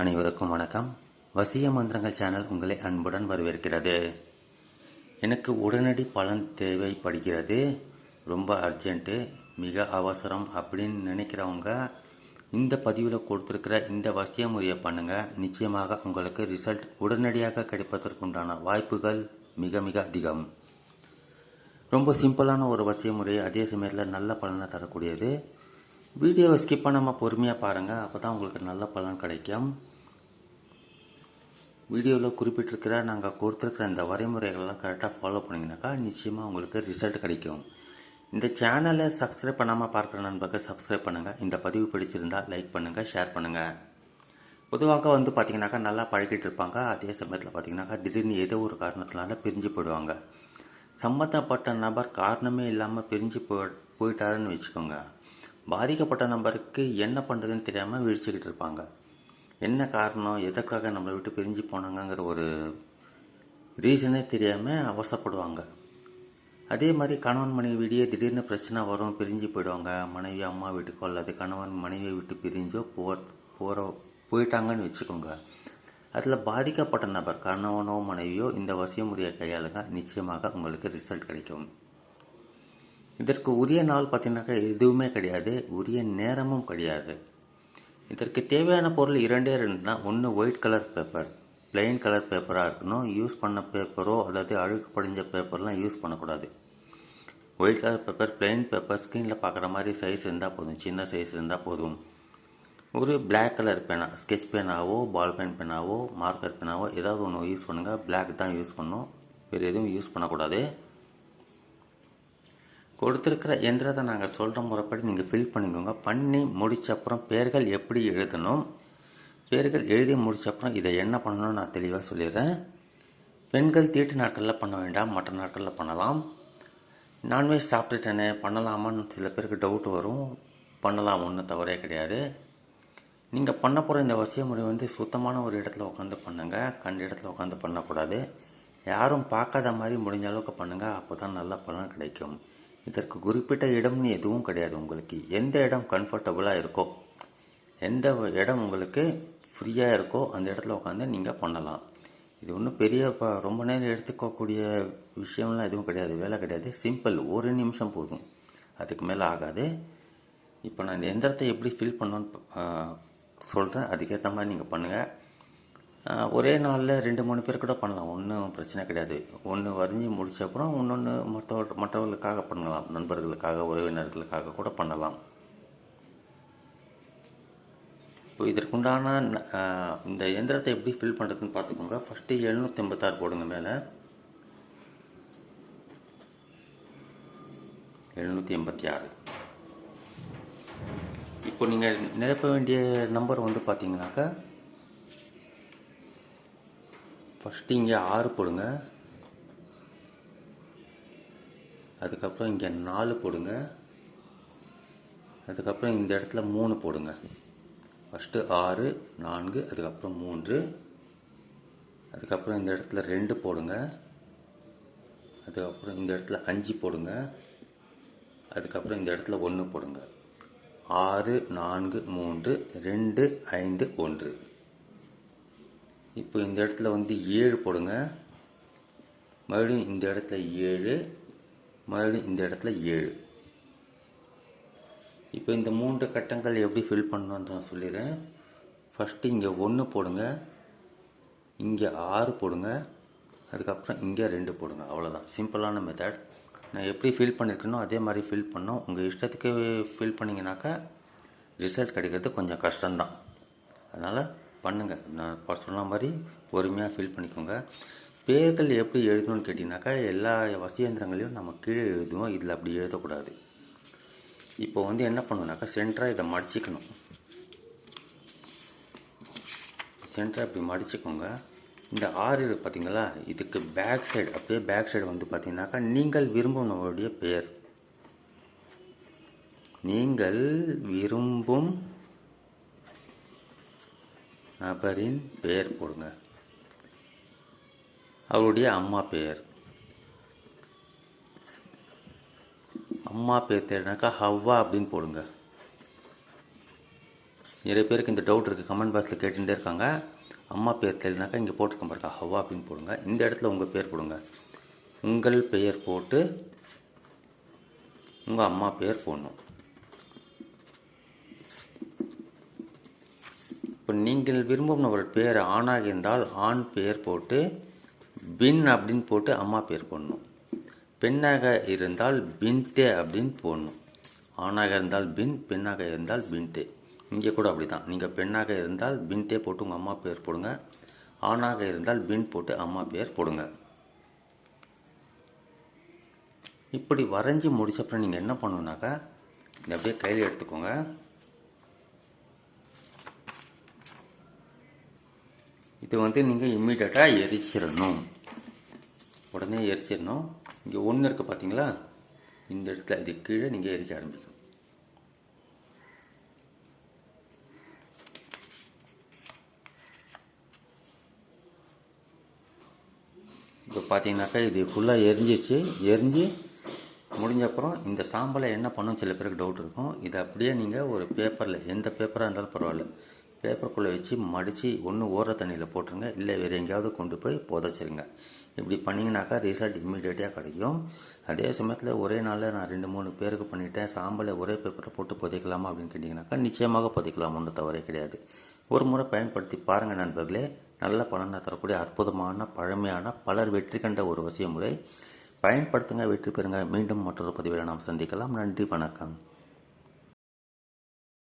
அனைவருக்கும் வணக்கம். வசிய மந்திரங்கள் சேனல் உங்களை அன்புடன் வரவேற்கிறது. எனக்கு உடனடி பலன் தேவைப்படுகிறது. ரொம்ப அர்ஜென்ட்டு மிக அவசரம் அப்படின்னு நினைக்கிறவங்க இந்த பதிவில் கொடுத்துருக்கிற இந்த வசிய முறையை பண்ணுங்கள் நிச்சயமாக உங்களுக்கு ரிசல்ட் உடனடியாக கிடைப்பதற்குண்டான வாய்ப்புகள் மிக மிக அதிகம். ரொம்ப சிம்பிளான ஒரு வசிய முறை அதே சமயத்தில் நல்ல பலனை தரக்கூடியது. வீடியோவை ஸ்கிப் பண்ணாமல் பொறுமையாக பாருங்கள் அப்போ தான் உங்களுக்கு நல்ல பலன் கிடைக்கும். வீடியோவில் குறிப்பிட்டிருக்கிற நாங்கள் கொடுத்துருக்கிற இந்த வரைமுறைகள்லாம் கரெக்டாக ஃபாலோ பண்ணிங்கனாக்கா நிச்சயமாக உங்களுக்கு ரிசல்ட் கிடைக்கும். இந்த சேனலை சப்ஸ்கிரைப் பண்ணாமல் பார்க்குற நண்பர்கள் சப்ஸ்கிரைப் பண்ணுங்கள் இந்த பதிவு பிடிச்சிருந்தால் லைக் பண்ணுங்கள் ஷேர் பண்ணுங்கள் பொதுவாக வந்து பார்த்திங்கனாக்கா நல்லா பழகிட்டு இருப்பாங்க. அதே சமயத்தில் பார்த்திங்கனாக்கா திடீர்னு ஏதோ ஒரு காரணத்தினால பிரிஞ்சு போயிடுவாங்க. சம்மந்தப்பட்ட நபர் காரணமே இல்லாமல் பிரிஞ்சு போய் போயிட்டாருன்னு வச்சுக்கோங்க. பாதிக்கப்பட்ட நபருக்கு என்ன பண்ணுறதுன்னு தெரியாமல் வீழ்ச்சிக்கிட்டு இருப்பாங்க. என்ன காரணம் எதற்காக நம்மளை விட்டு பிரிஞ்சு போனாங்கங்கிற ஒரு ரீசனே தெரியாமல் அவசப்படுவாங்க. அதே மாதிரி கணவன் மனைவியிடையே திடீர்னு பிரச்சனை வரும் பிரிஞ்சு போயிடுவாங்க. மனைவி அம்மா வீட்டுக்கோ அல்லது கணவன் மனைவியை விட்டு பிரிஞ்சோ போ போகிற போயிட்டாங்கன்னு வச்சுக்கோங்க. அதில் பாதிக்கப்பட்ட நபர் கணவனோ மனைவியோ இந்த வசிய முறையை கையாளுங்க. நிச்சயமாக உங்களுக்கு ரிசல்ட் கிடைக்கும். இதற்கு உரிய நாள் பார்த்தீங்கன்னாக்கா எதுவுமே கிடையாது உரிய நேரமும் கிடையாது. இதற்கு தேவையான பொருள் இரண்டே ரெண்டு ஒன்று white colour paper plain colour பேப்பராக இருக்கணும். யூஸ் பண்ண பேப்பரோ அல்லது அழுக்கு படிஞ்ச பேப்பர்லாம் யூஸ் பண்ணக்கூடாது. White colour paper plain paper ஸ்க்ரீனில் பார்க்குற மாதிரி சைஸ் இருந்தால் போதும். சின்ன சைஸ் இருந்தால் போதும். ஒரு பிளாக் கலர் பேனா ஸ்கெச் பேனாவோ பால் பென் பேனாவோ மார்க்கர் பேனாவோ ஏதாவது ஒன்று யூஸ் பண்ணுங்கள் பிளாக் தான் யூஸ் பண்ணும். வேறு எதுவும் யூஸ் பண்ணக்கூடாது. கொடுத்துருக்கிற எந்திரத்தை நாங்கள் சொல்கிற முறைப்படி நீங்கள் ஃபில் பண்ணிக்கோங்க. பண்ணி முடித்த அப்புறம் பேர்கள் எப்படி எழுதணும்? பேர்கள் எழுதி முடித்த அப்புறம் இதை என்ன பண்ணணும்னு நான் தெளிவாக சொல்லிடுறேன். பெண்கள் தீட்டு நாட்களில் பண்ண வேண்டாம் மற்ற நாட்களில் பண்ணலாம். நான்வெஜ் சாப்பிட்டுட்டேனே பண்ணலாமான்னு சில பேருக்கு டவுட் வரும். பண்ணலாம் ஒன்றும் தவறே கிடையாது. நீங்கள் பண்ண போகிற இந்த வசிய முறை வந்து சுத்தமான ஒரு இடத்துல உட்காந்து பண்ணுங்கள் கண்ட இடத்துல உட்காந்து பண்ணக்கூடாது. யாரும் பார்க்காத மாதிரி முடிஞ்ச அளவுக்கு பண்ணுங்கள் அப்போ தான் நல்ல பலன் கிடைக்கும். இதற்கு குறிப்பிட்ட இடம்னு எதுவும் கிடையாது. உங்களுக்கு எந்த இடம் கம்ஃபர்டபுளாக இருக்கோ எந்த இடம் உங்களுக்கு ஃப்ரீயாக இருக்கோ அந்த இடத்துல உட்காந்து நீங்கள் பண்ணலாம். இது ஒன்றும் பெரிய இப்போ ரொம்ப நேரம் எடுத்துக்கக்கூடிய விஷயம்லாம் எதுவும் கிடையாது வேலை கிடையாது. சிம்பிள் ஒரு நிமிஷம் போதும். அதுக்கு மேலே ஆகாது. இப்போ நான் இந்த எந்திரத்தை எப்படி ஃபில் பண்ணோன்னு சொல்கிறேன் அதுக்கேற்ற மாதிரி நீங்கள் பண்ணுங்கள் ஒரே நாளில் ரெண்டு மூணு பேர் கூட பண்ணலாம். ஒன்றும் பிரச்சனை கிடையாது. ஒன்று வரைஞ்சி முடிச்ச அப்புறம் இன்னொன்று மற்றவர்கள் மற்றவர்களுக்காக பண்ணலாம். நண்பர்களுக்காக உறவினர்களுக்காக கூட பண்ணலாம். இப்போ இதற்குண்டான இந்த எந்திரத்தை எப்படி ஃபில் பண்ணுறதுன்னு பார்த்துக்கோங்க. ஃபஸ்ட்டு எழுநூற்றி எண்பத்தாறு போடுங்க மேலே. எழுநூற்றி எண்பத்தி ஆறு இப்போ நீங்கள் நிரப்ப வேண்டிய நம்பர் வந்து பார்த்தீங்கன்னாக்கா ஃபஸ்ட்டு இங்கே ஆறு போடுங்க. அதுக்கப்புறம் இங்கே நாலு போடுங்க. அதுக்கப்புறம் இந்த இடத்துல மூணு போடுங்க. ஃபஸ்ட்டு ஆறு நான்கு அதுக்கப்புறம் மூன்று. அதுக்கப்புறம் இந்த இடத்துல ரெண்டு போடுங்க. அதுக்கப்புறம் இந்த இடத்துல அஞ்சு போடுங்க. அதுக்கப்புறம் இந்த இடத்துல ஒன்று போடுங்க. ஆறு நான்கு மூன்று ரெண்டு ஐந்து ஒன்று. இப்போ இந்த இடத்துல வந்து ஏழு போடுங்க. மறுபடியும் இந்த இடத்துல ஏழு மறுபடியும் இந்த இடத்துல ஏழு. இப்போ இந்த மூன்று கட்டங்கள் எப்படி ஃபில் பண்ணணும்னு நான் சொல்லிடுறேன். ஃபஸ்ட்டு இங்கே ஒன்று போடுங்க. இங்கே ஆறு போடுங்க. அதுக்கப்புறம் இங்கே ரெண்டு போடுங்க. அவ்வளோதான் சிம்பிளான மெத்தட் நான் எப்படி ஃபில் பண்ணியிருக்கனோ அதே மாதிரி ஃபில் பண்ணோம். உங்கள் இஷ்டத்துக்கு ஃபில் பண்ணிங்கனாக்கா ரிசல்ட் கிடைக்கிறது கொஞ்சம் கஷ்டம்தான். அதனால் பண்ணுங்கள் நான் இப்போ சொன்ன மாதிரி பொறுமையாக ஃபில் பண்ணிக்கோங்க. பேர்கள் எப்படி எழுதணும்னு கேட்டிங்கனாக்கா எல்லா வசியந்திரங்களையும் நம்ம கீழே எழுதுவோம். இதில் அப்படி எழுதக்கூடாது. இப்போ வந்து என்ன பண்ணணுனாக்கா சென்டராக இதை மடிச்சிக்கணும். சென்டராக இப்படி மடிச்சுக்கோங்க. இந்த ஆறு இருக்கு பார்த்தீங்களா இதுக்கு பேக் சைடு அப்படியே பேக் சைடு வந்து பார்த்தீங்கன்னாக்கா நீங்கள் விரும்பும் நம்மளுடைய பெயர் நீங்கள் விரும்பும் நபரின் பெயர் போடுங்க. அவருடைய அம்மா பெயர். அம்மா பேர் தேடினாக்கா ஹவ்வா அப்படின்னு போடுங்க. நிறைய பேருக்கு இந்த டவுட் இருக்குது கமெண்ட் பாக்ஸில் கேட்டுகிட்டே இருக்காங்க. அம்மா பேர் தேடினாக்கா இங்கே போட்டிருக்க பாருங்க. ஹவ்வா அப்படின்னு போடுங்க. இந்த இடத்துல உங்கள் பேர் போடுங்க. உங்கள் பெயர் போட்டு உங்கள் அம்மா பேர் போடணும். இப்போ நீங்கள் விரும்பும் ஒரு பேர் ஆணாக இருந்தால் ஆண் பெயர் போட்டு பின் அப்படின்னு போட்டு அம்மா பேர் போடணும். பெண்ணாக இருந்தால் பின்தே அப்படின்னு போடணும். ஆணாக இருந்தால் பின் பெண்ணாக இருந்தால் பின்தே இங்கே கூட அப்படி தான் நீங்கள் பெண்ணாக இருந்தால் பின்தே போட்டு உங்கள் அம்மா பேர் போடுங்க. ஆணாக இருந்தால் பின் போட்டு அம்மா பேர் போடுங்க. இப்படி வரைஞ்சி முடிச்சப்பறம் நீங்கள் என்ன பண்ணுனாக்கா இந்த அப்படியே கையில் எடுத்துக்கோங்க. இது வந்து நீங்கள் இம்மீடியட்டாக எரிச்சிடணும் உடனே எரிச்சிடணும் இங்கே ஒன்று இருக்குது பார்த்தீங்களா இந்த இடத்துல இது கீழே நீங்கள் எரிக்க ஆரம்பிக்கணும். இப்போ பார்த்தீங்கன்னாக்கா இது ஃபுல்லாக எரிஞ்சிச்சு எரிஞ்சு முடிஞ்ச அப்புறம் இந்த சாம்பலை என்ன பண்ணும்? சில பேருக்கு டவுட் இருக்கும். இதை அப்படியே நீங்கள் ஒரு பேப்பரில் எந்த பேப்பராக இருந்தாலும் பரவாயில்ல. பேப்பருக்குள்ளே வச்சு மடித்து ஒன்று ஓர தண்ணியில் போட்டுருங்க. இல்லை வேறு எங்கேயாவது கொண்டு போய் புதைச்சிருங்க. இப்படி பண்ணிங்கனாக்கா ரிசல்ட் இம்மிடியேட்டாக கிடைக்கும். அதே சமயத்தில் ஒரே நாளில் நான் ரெண்டு மூணு பேருக்கு பண்ணிட்டேன். சாம்பலை ஒரே பேப்பரில் போட்டு புதைக்கலாமா அப்படின்னு கேட்டிங்கனாக்கா நிச்சயமாக புதைக்கலாம். ஒன்றும் தவறே கிடையாது. ஒரு முறை பயன்படுத்தி பாருங்கள் நண்பர்களே. நல்ல பலனை தரக்கூடிய அற்புதமான பழமையான பலர் வெற்றி கண்ட ஒரு வசிய முறை பயன்படுத்துங்க வெற்றி பெறுங்க. மீண்டும் மற்றொரு பதிவில் நாம் சந்திக்கலாம். நன்றி வணக்கம்.